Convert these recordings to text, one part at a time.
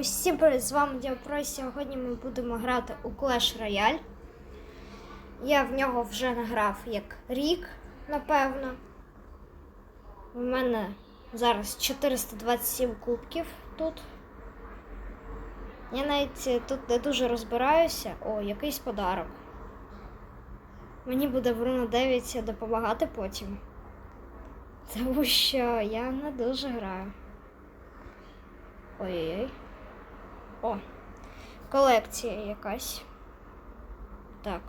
Усім привіт, з вами Діапро. Сьогодні ми будемо грати у Clash Royale. Я в нього вже награв як рік, напевно. У мене зараз 427 кубків тут. Я навіть е, тут не дуже розбираюся. О, якийсь подарок. Мені буде в Руно 9 допомагати потім. Тому що я не дуже граю. Ой-ой-ой. О, колекція якась. Так.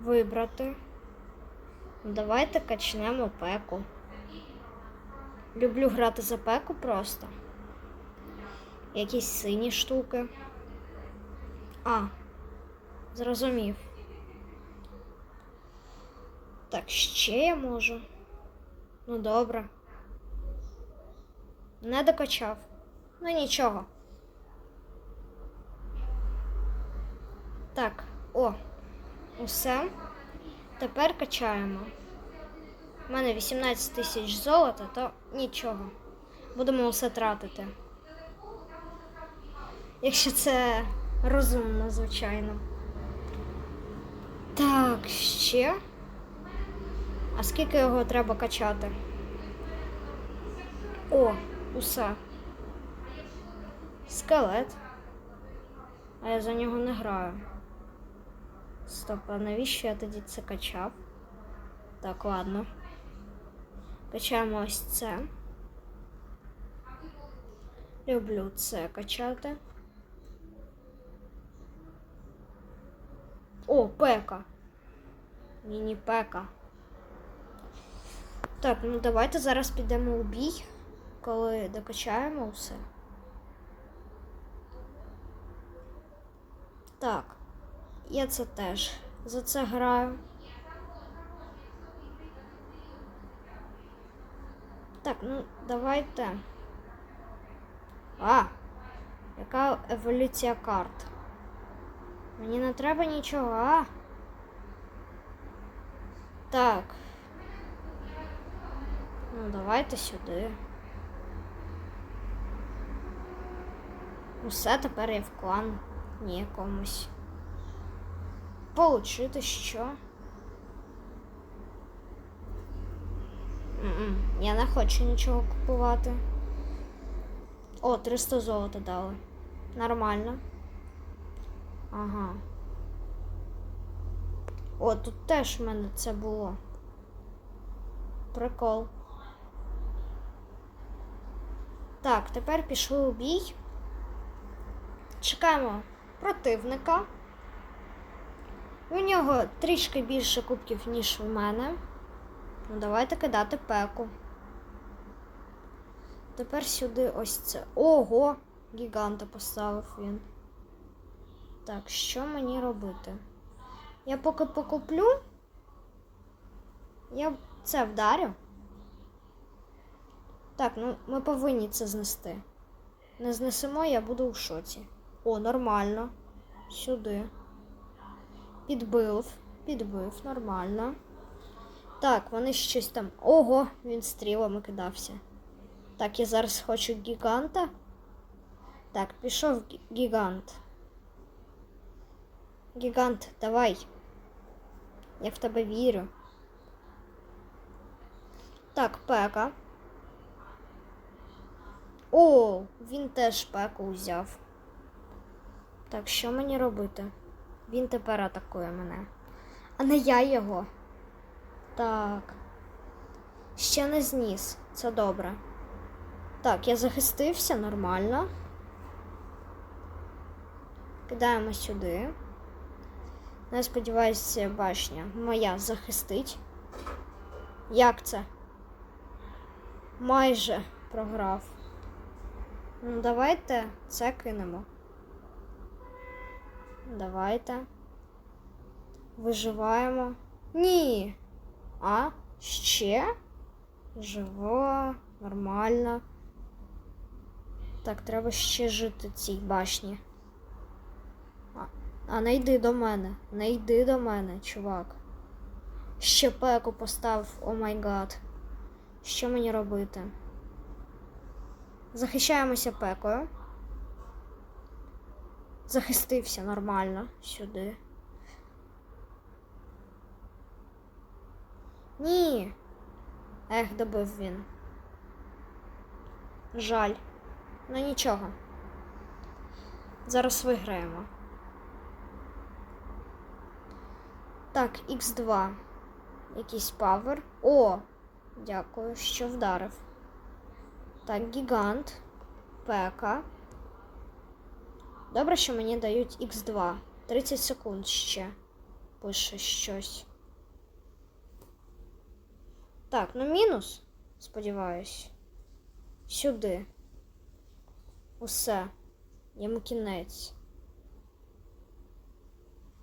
Вибрати. Давайте качнемо пеку. Люблю грати за пеку просто. Якісь сині штуки. А, зрозумів. Так, ще я можу. Ну добре. Не докачав. Ну нічого. Так, о, усе. Тепер качаємо. У мене 18 тисяч золота, то нічого. Будемо усе тратити. Якщо це розумно, звичайно. Так, ще. А скільки його треба качати? О, усе. Скелет. А я за нього не граю. Стоп, а навіщо я тоді це качав? Так, ладно. Качаємо ось це. Люблю це качати. О, пека. Міні пека. Так, ну давайте зараз підемо у бій, коли докачаємо все. Так, я це теж за це граю. Так, ну давайте. А, яка еволюція карт? Мені не треба нічого, а? Так. Ну, давайте сюди. Усе тепер я в клан ні комусь. Получити що? Я не хочу нічого купувати. О, 300 золота дали. Нормально. Ага. О, тут теж в мене це було. Прикол. Так, тепер пішли у бій. Чекаємо противника. У нього трішки більше кубків, ніж у мене. Ну, давайте кидати пеку. Тепер сюди ось це. Ого! Гіганта поставив він. Так, що мені робити? Я поки покуплю. Я це вдарю. Так, ну ми повинні це знести. Не знесемо, я буду у шоці. О, нормально. Сюди. Підбив, підбив, нормально. Так, вони щось там. Ого, він стрілами кидався. Так, я зараз хочу гіганта. Так, пішов гі- гігант. Гігант, давай. Я в тебе вірю. Так, пека. О, він теж пеку взяв. Так, що мені робити? Він тепер атакує мене. А не я його. Так. Ще не зніс. Це добре. Так, я захистився нормально. Кидаємо сюди. Ну, Я сподіваюся, башня моя захистить. Як це? Майже програв. Ну, давайте це кинемо. Давайте. Виживаємо. Ні. А? Ще? Живо, нормально. Так, треба ще жити цій башні. А, а не йди до мене. Не йди до мене, чувак. Ще пеку поставив, о май гад. Що мені робити? Захищаємося пекою. Захистився нормально сюди. Ні. Ех, добив він. Жаль. Ну нічого. Зараз виграємо. Так, Х2. Якийсь павер. О! Дякую, що вдарив. Так, гігант. Пека. Добре, що мені дають Х2. 30 секунд ще. Пише щось. Так, ну мінус, сподіваюсь. Сюди. Усе. Йому кінець.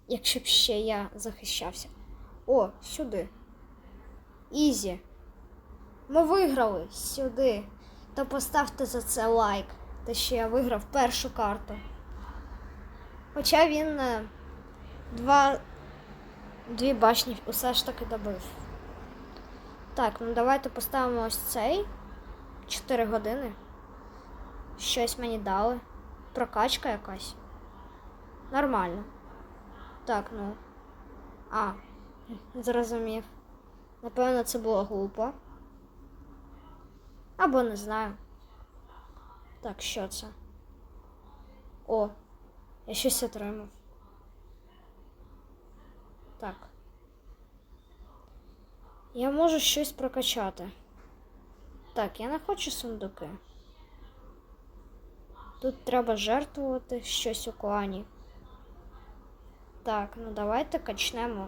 Якщо б ще я захищався. О, сюди. Ізі. Ми виграли сюди. То поставте за це лайк. Те, що я виграв першу карту. Хоча він е, два, дві башні усе ж таки добив. Так, ну давайте поставимо ось цей. 4 години. Щось мені дали. Прокачка якась. Нормально. Так, ну. А, зрозумів. Напевно, це було глупо. Або не знаю. Так, що це? О, я щось отримав. Так. Я можу щось прокачати. Так, я не хочу сундуки. Тут треба жертвувати щось у клані. Так, ну давайте качнемо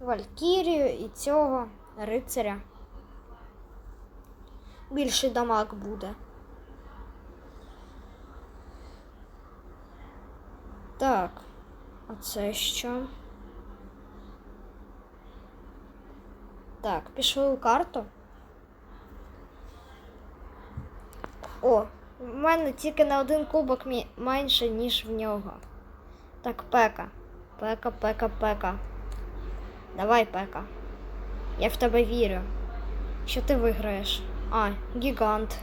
Валькірію і цього рицаря. Більший дамаг буде. Так, а це що? Так, пішли у карту. О, в мене тільки на один кубок менше, ніж в нього. Так, пека. Пека, пека, пека. Давай, пека. Я в тебе вірю. Що ти виграєш? А, гігант.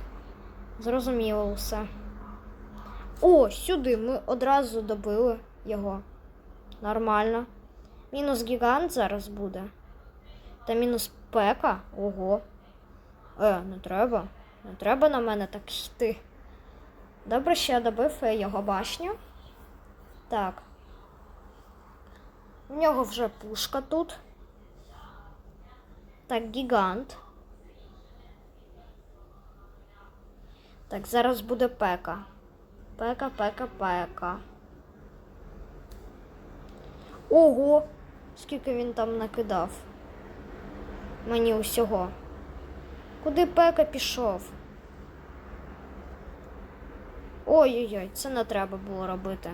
Зрозуміло усе. О, сюди ми одразу добили його. Нормально. Мінус гігант зараз буде. Та мінус пека. Ого. Е, не треба. Не треба на мене так йти. Добре, що я добив е, його башню. Так. У нього вже пушка тут. Так, гігант. Так, зараз буде пека. Пека, пека, пека. Ого! Скільки він там накидав. Мені усього. Куди пека пішов? Ой-ой-ой, це не треба було робити.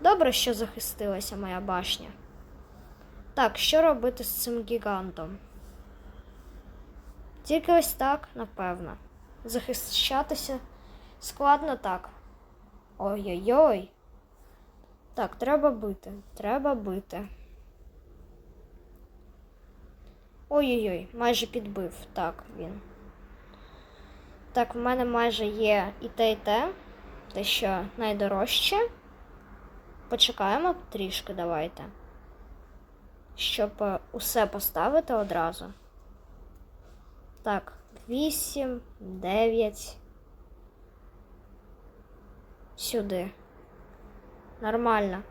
Добре, що захистилася моя башня. Так, що робити з цим гігантом? Тільки ось так, напевно. Захищатися складно так. Ой-ой-ой. Так, треба бити. Треба бити. Ой-ой-ой, майже підбив. Так, він. Так, в мене майже є і те, і те. Те, що найдорожче. Почекаємо трішки, давайте. Щоб е, усе поставити одразу. Так, 8, 9. Сюди. Нормально.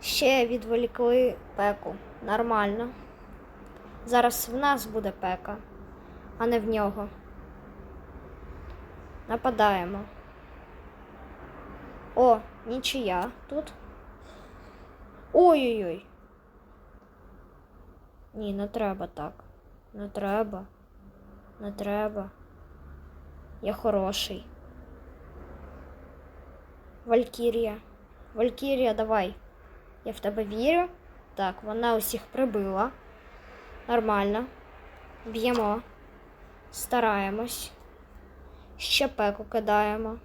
Ще відволікли пеку. Нормально. Зараз в нас буде пека, а не в нього. Нападаємо. О, нічия тут. Ой-ой-ой. Ні, не треба так. Не треба. Не треба. Я хороший. Валькірія. Валькірія, давай. Я в тебе вірю. Так, вона усіх прибила. Нормально. Б'ємо. Стараємось. Ще пеку кидаємо.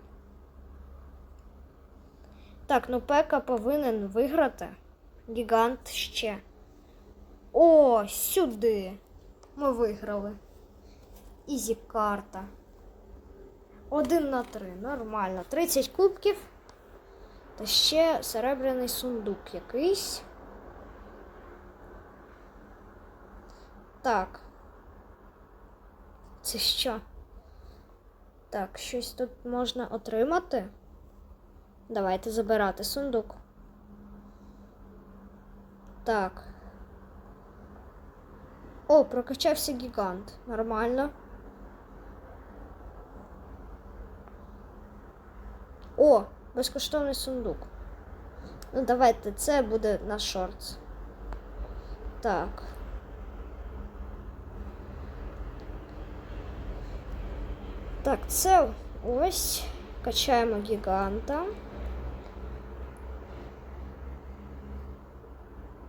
Так, ну пека повинен виграти. Гігант ще. О, сюди. Ми виграли. Ізі карта. Один на три. Нормально. 30 кубків. Та ще серебряний сундук якийсь. Так. Це що? Так, щось тут можна отримати. Давайте забирати сундук. Так. О, прокачався гігант. Нормально. О, безкоштовний сундук. Ну, давайте, це буде наш шортс. Так. Так, це ось. Качаємо гіганта.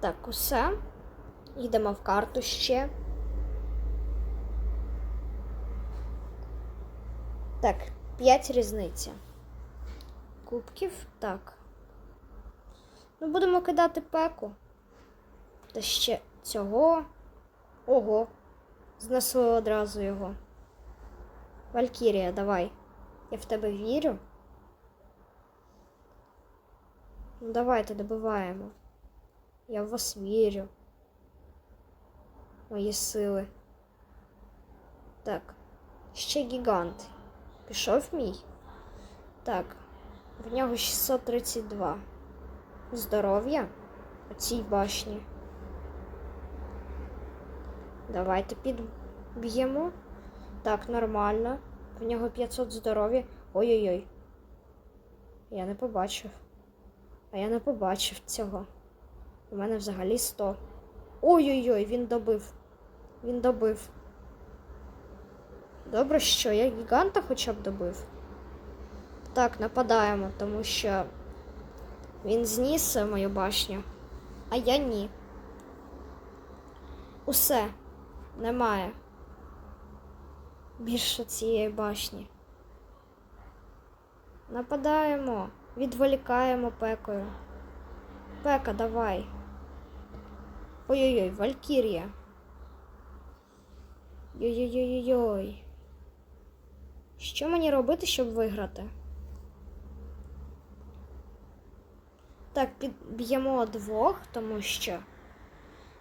Так, усе. Йдемо в карту ще. Так, 5 різниця. Кубків. Так. Ну, будемо кидати пеку. Та ще цього. Ого. Знесли одразу його. Валькірія, давай. Я в тебе вірю. Ну, давайте добиваємо. Я в вас вірю. Мої сили. Так. Ще гігант. Пішов мій? Так. В нього 632. Здоров'я у цій башні. Давайте підб'ємо. Так, нормально. В нього 500 здоров'я. Ой-ой-ой. Я не побачив. А я не побачив цього. У мене взагалі 100. Ой-ой-ой, він добив. Він добив. Добре, що я гіганта хоча б добив. Так, нападаємо, тому що він зніс мою башню, а я ні. Усе немає. Більше цієї башні. Нападаємо, відволікаємо пекою. Пека, давай. Ой-ой-ой, Валькірія. Йой-йой-йой-йой. Що мені робити, щоб виграти? Так, підб'ємо двох, тому що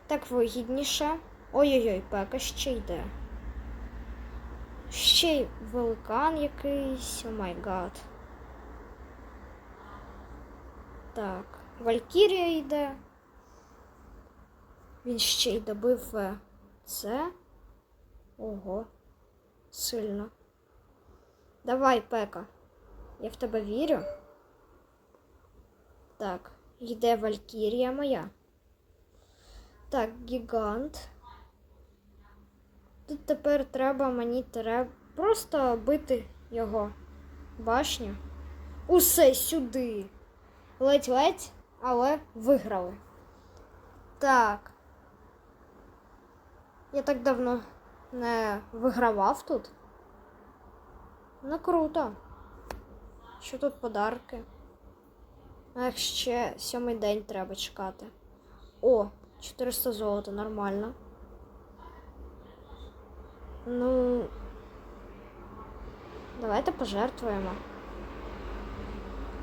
так вигідніше. Ой-ой-ой, пека ще йде. Ще й великан якийсь, о май гад. Так, Валькірія йде. Він ще й добив е, це. Ого, сильно. Давай, Пека. Я в тебе вірю. Так, йде Валькірія моя. Так, гігант. Тут тепер треба мені треба просто бити його башню. Усе сюди. Ледь-ледь, але виграли. Так. Я так давно не вигравав тут. Ну круто. Що тут подарки? Ех, ще сьомий день треба чекати. О, 400 золота, нормально. Ну. Давайте пожертвуємо.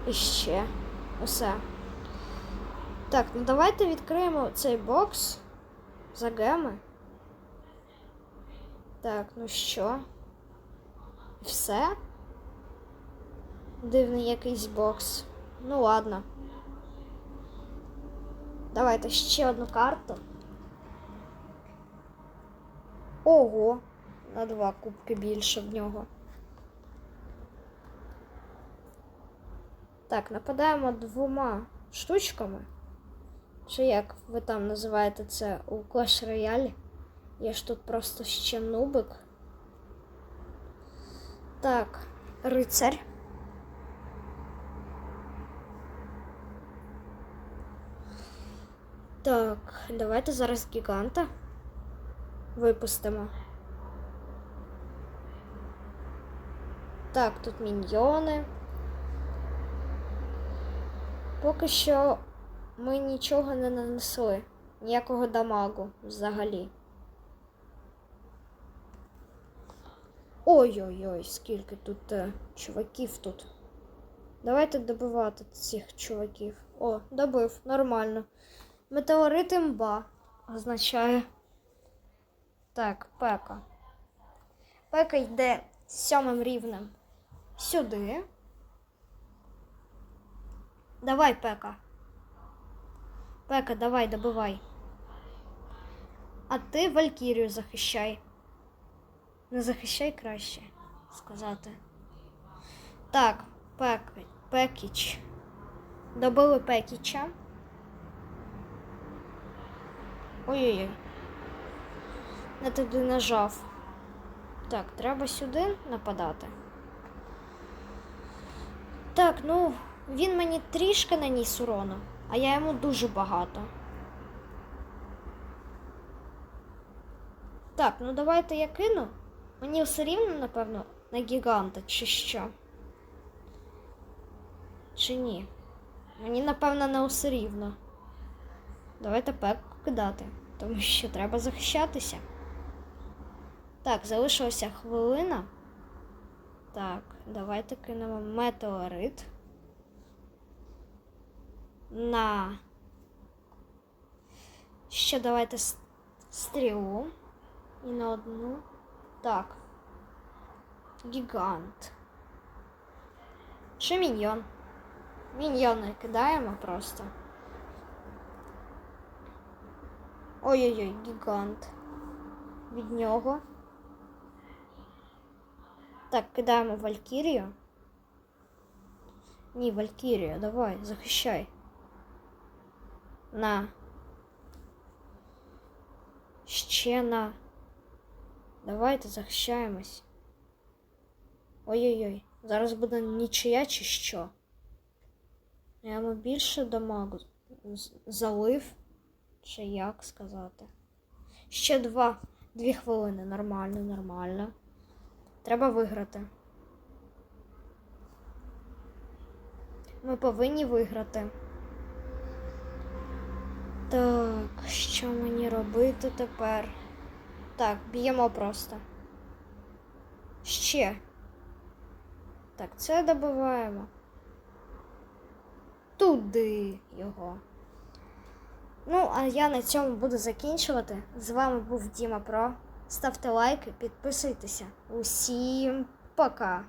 І ще. Усе. Так, ну давайте відкриємо цей бокс за геми. Так, ну що? Все? Дивний якийсь бокс. Ну ладно. Давайте ще одну карту. Ого, на два кубки більше в нього. Так, нападаємо двома штучками. Чи як ви там називаєте це у Clash Royale? Я ж тут просто ще нубик. Так, рицарь. Так, давайте зараз гіганта випустимо. Так, тут міньйони. Поки що ми нічого не нанесли, ніякого дамагу взагалі. Ой-ой-ой, скільки тут е, чуваків тут. Давайте добивати цих чуваків. О, добив, нормально. Метеорит імба означає. Так, пека. Пека йде сьомим рівнем сюди. Давай, пека. Пека, давай, добивай. А ти Валькірію захищай. Не захищай краще сказати. Так, пек, пекіч. Добили пекіча. Ой-ой-ой. Не туди нажав. Так, треба сюди нападати. Так, ну, він мені трішки наніс урону, а я йому дуже багато. Так, ну давайте я кину. Мені все рівно, напевно, на гіганта, чи що? Чи ні? Мені, напевно, не усе рівно. Давайте пеку кидати, тому що треба захищатися. Так, залишилася хвилина. Так, давайте кинемо метеорит. На. Ще давайте стрілу. І на одну. Так. Гігант. Чи міньйон? Міньйони кидаємо просто. Ой-ой-ой, гігант. Від нього. Так, кидаємо Валькірію. Ні, Валькірію, давай, захищай. На. Ще на. Давайте захищаємось. Ой-ой-ой, зараз буде нічия чи що. Я йому більше дамагу з- залив, Чи як сказати. Ще два, дві хвилини. Нормально, нормально. Треба виграти. Ми повинні виграти. Так, що мені робити тепер? Так, б'ємо просто. Ще. Так, це добиваємо. Туди його. Ну, а я на цьому буду закінчувати. З вами був Діма Про. Ставте лайки, підписуйтеся. Усім пока!